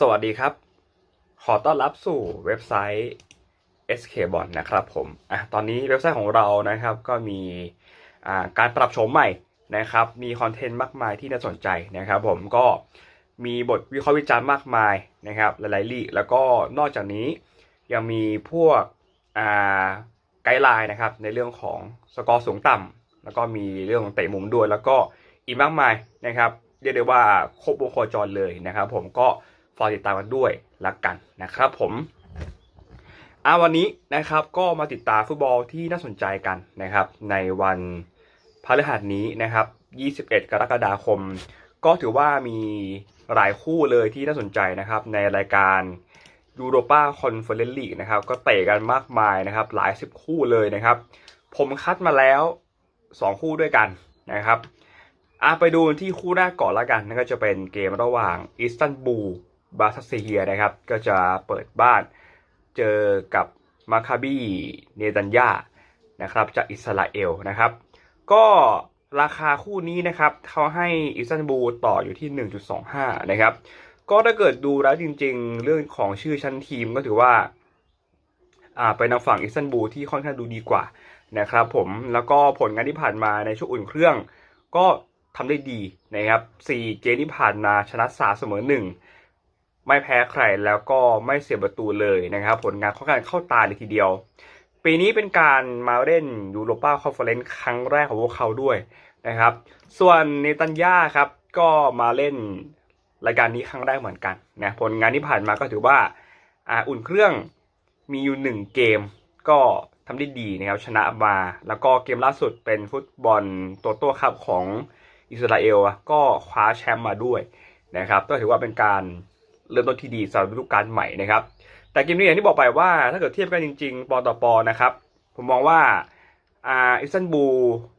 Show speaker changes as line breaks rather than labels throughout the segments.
สวัสดีครับ ขอต้อนรับสู่เว็บไซต์ SK b o n นะครับผมอะตอนนี้เว็บไซต์ของเรานะครับก็มีอ่าการปรับโฉมใหม่นะครับ มีคอนเทนต์มากมายที่น่าสนใจนะครับ ผมก็มีบทวิเคราะห์วิจารณ์มากมายนะครับ หลายๆลีแล้วก็นอกจากนี้ยังมีพวกอ่าไกด์ไลน์นะครับในเรื่องของสกอร์สูงต่ำแล้วก็มีเรื่องของเตะมุมด้วย แล้วก็อีกมากมายนะครับเรียกได้ว่าครบวงโคจรเลยนะครับ ผมก็ ฝากติดตามกันด้วยละกันนะครับผมอ่าวันนี้นะครับก็มาติดตามฟุตบอลที่น่าสนใจกันนะครับ ในวันพฤหัสนี้นะครับ 21 กรกฎาคม ก็ถือว่ามีหลายคู่เลยที่น่าสนใจนะครับ ในรายการยูโรปาคอนเฟอเรนซ์ลีกนะครับ ก็เตะกันมากมายนะครับ หลายสิบคู่เลยนะครับ ผมคัดมาแล้ว 2 คู่ด้วยกันนะครับอะไปดูที่คู่แรกก่อนละกันนั่นก็จะเป็นเกมระหว่างอิสตันบูล บาซัสเฮียนะครับ ก็จะเปิดบ้านเจอกับมาคาบีเนตันยานะครับจากอิสราเอลนะครับ ก็ราคาคู่นี้นะครับเขาให้อิสตันบูลต่ออยู่ที่ 1.25 นะครับ ก็ถ้าเกิดดูแล้วจริงๆ เรื่องของชื่อชั้นทีมก็ถือว่าอ่าเป็นทางฝั่งอิสตันบูลที่ค่อนข้างดูดีกว่านะครับผมแล้วก็ผลงานที่ผ่านมาในช่วงอุ่นเครื่อง ก็ทำได้ดีนะครับ 4 เกมที่ผ่านมาชนะ3เสมอ1 ไม่แพ้ใครแล้วก็ไม่เสียประตูเลยนะครับ ผลงานค่อนข้างเข้าตาเลยทีเดียว ปีนี้เป็นการมาเล่นยูโรปาคอนเฟอเรนซ์ครั้งแรกของพวกเขาด้วยนะครับ ส่วนเนตันยาครับก็มาเล่นรายการนี้ครั้งแรกเหมือนกันนะผลงานที่ผ่านมาก็ถือว่าอ่าอุ่นเครื่องมีอยู่หนึ่งเกมก็ทำได้ดีนะครับชนะมา แล้วก็เกมล่าสุดเป็นฟุตบอลตัวตัวครับของอิสราเอลอะก็คว้าแชมป์มาด้วยนะครับ ก็ถือว่าเป็นการ เริ่มต้นที่ดีสำหรับฤดูกาลใหม่นะครับ แต่เกมนี้อย่างที่บอกไปว่า ถ้าเกิดเทียบกันจริงๆปอต่อปอนะครับ ผมมองว่าอาอิสตันบูล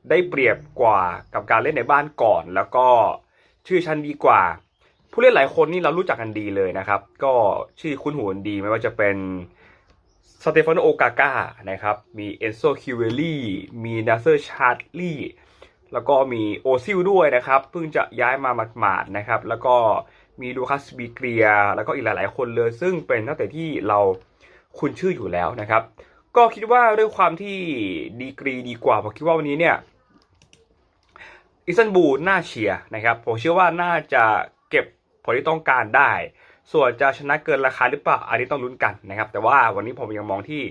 ได้เปรียบกว่ากับการเล่นในบ้านก่อน แล้วก็ชื่อชั้นดีกว่า ผู้เล่นหลายคนนี่เรารู้จักกันดีเลยนะครับ ก็ชื่อคุ้นหูกันดีไม่ว่าจะเป็นสเตฟานโอกาก้านะครับมีเอนโซคิวเวลี่มีนาเซอร์ชาร์ลี่แล้วก็มีโอซิลด้วยนะครับ เพิ่งจะย้ายมาหมาดๆนะครับ แล้วก็ มีลูคัสบีเกียแล้วก็อีกหลาย ๆ คนเลย ซึ่งเป็นนักเตะที่เราคุ้นชื่ออยู่แล้วนะครับ ก็คิดว่าด้วยความที่ดีกรีดีกว่าผมคิดว่าวันนี้เนี่ยอิสตันบูลน่าเชียร์นะครับผมเชื่อว่าน่าจะเก็บผลที่ต้องการได้ ส่วนจะชนะเกินราคาหรือเปล่าอันนี้ต้องลุ้นกันนะครับ แต่ว่าวันนี้ผมยังมองที่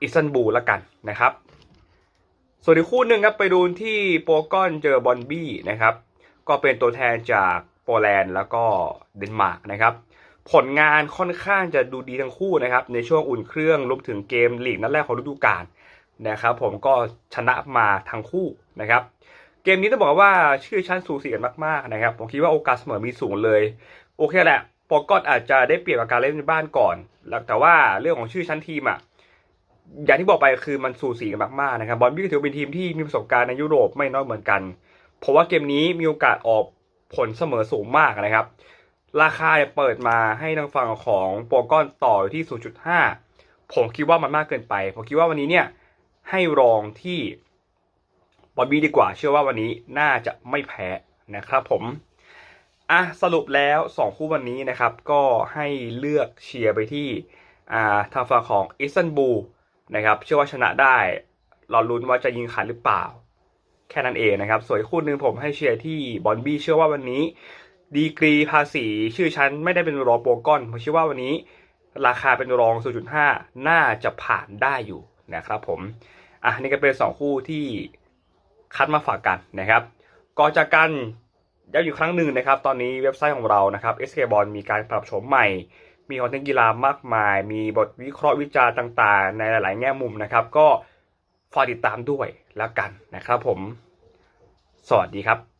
อิสตันบูลละกันนะครับ ส่วนอีกคู่หนึ่งครับไปดูที่โปรกอนเจอบอนบี้นะครับ ก็เป็นตัวแทนจาก โปแลนด์แล้วก็เดนมาร์กนะครับ ผลงานค่อนข้างจะดูดีทั้งคู่นะครับ ในช่วงอุ่นเครื่องรวมถึงเกมลีกนัดแรกของฤดูกาลนะครับ ผมก็ชนะมาทั้งคู่นะครับ เกมนี้ต้องบอกว่าชื่อชั้นสูสีกันมากๆนะครับ ผมคิดว่าโอกาสเสมอมีสูงเลย โอเคแหละโปรกอนอาจจะได้เปรียบกับการเล่นในบ้านก่อนแล้วแต่ว่าเรื่องของชื่อชั้นทีมอะอย่างที่บอกไปคือมันสูสีกันมากๆนะครับบอลบี้ก็ถือเป็นทีมที่มีประสบการณ์ในยุโรปไม่น้อยเหมือนกัน เพราะว่าเกมนี้มีโอกาสออก ผลเสมอสูงมากนะครับ ราคาเนี่ยเปิดมาให้ทางฝั่งของโปรกอนต่ออยู่ที่ 0.5 ผมคิดว่ามันมากเกินไป ผมคิดว่าวันนี้เนี่ยให้รองที่บอลบี้ดีกว่า เชื่อว่าวันนี้น่าจะไม่แพ้นะครับผมอะสรุปแล้ว 2 คู่วันนี้นะครับ ก็ให้เลือกเชียร์ไปที่อ่าทางฝั่งของอิสตันบูลนะครับ เชื่อว่าชนะได้รอลุ้นว่าจะยิงขาดหรือเปล่า แค่นั้นเองนะครับส่วนคู่หนึ่งผมให้เชียร์ที่บอลบี้เชื่อว่าวันนี้ ดีกรีภาษีชื่อชั้นไม่ได้เป็นรองโปรกอนผมเชื่อว่าวันนี้ ราคาเป็นรอง 0.5 น่าจะผ่านได้อยู่นะครับผมอะนี่ก็เป็น 2 คู่ที่คัดมาฝากกันนะครับ ก่อนจากกันย้ำอีกครั้งหนึ่งนะครับ ตอนนี้เว็บไซต์ของเรานะครับ SK b o l มีการปรับโฉมใหม่ มีคอนเทนต์กีฬามากมาย มีบทวิเคราะห์วิจารณ์ต่าง ๆ ในหลาย ๆ แง่มุมนะครับ ก็ฝากติดตามด้วยแล้วกันนะครับผม สวัสดีครับ